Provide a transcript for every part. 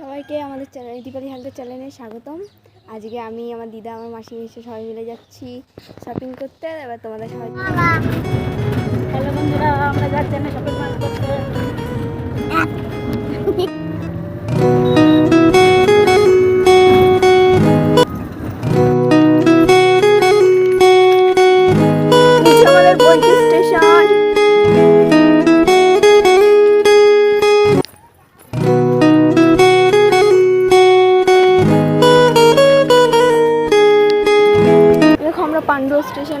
সবাইকে আমাদের চ্যানেল দীপালি হালদার চ্যানেলে স্বাগতম। আজকে আমি, আমার দিদা, আমার মাসি মিশে সবাই মিলে যাচ্ছি শপিং করতে। এবার তোমাদের সবাই হ্যালো বন্ধুরা, আমরা যাচ্ছি না শপিং করতে। আমরা পান্ডুয়া স্টেশন।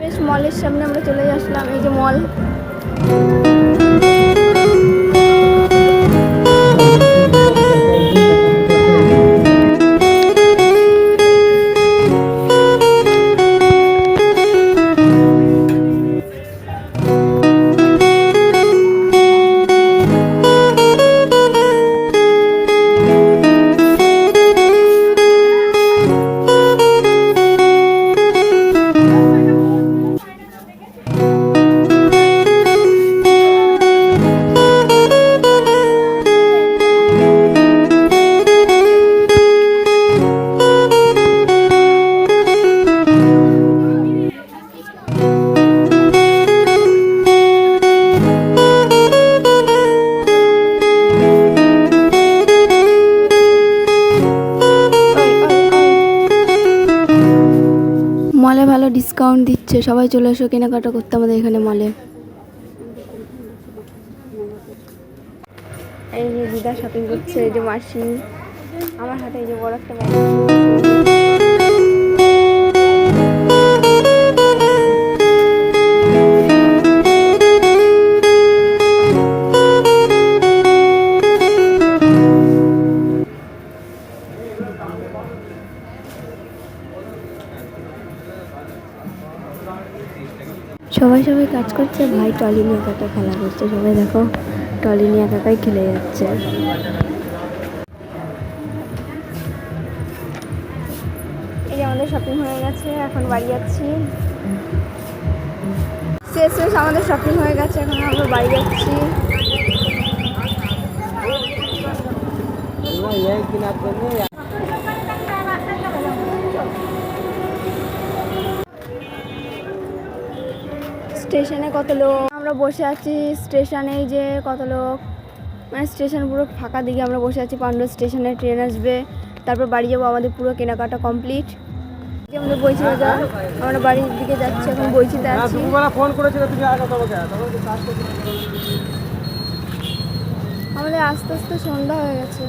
বেশ মলের সামনে আমরা চলে আসলাম এই যে মল ভালো ডিসকাউন্ট দিচ্ছে। সবাই চলে এসো কেনাকাটা করতে আমাদের এখানে মলে এই যে দিদা শপিং করছে, এই যে মাসি। আমার হাতে এই যে বড় একটা সবাই সবাই কাজ করছে। ভাই টলি নিয়ে একা খেলা করছে। সবাই দেখো টলি নিয়ে একা একাই খেলে যাচ্ছে। এই আমাদের শপিং হয়ে গেছে এখন বাড়ি যাচ্ছি। শেষ শেষ আমাদের শপিং হয়ে গেছে এখন আমরা বাড়ি যাচ্ছি। স্টেশনে কত লোক? আমরা বসে আছি স্টেশনে যে কত লোক? মানে স্টেশন পুরো ফাঁকা দিকে আমরা বসে আছি। পান্ডু স্টেশনে ট্রেন আসবে। তারপর বাড়ি যাব আমাদের পুরো কেনাকাটা কমপ্লিট। আমাদের বইছি বাজার আমরা বাড়ির দিকে যাচ্ছি এখন বইছিতে আছি। ফোন করেছিল তুমি আমাদের আস্তে আস্তে সন্ধ্যা হয়ে গেছে।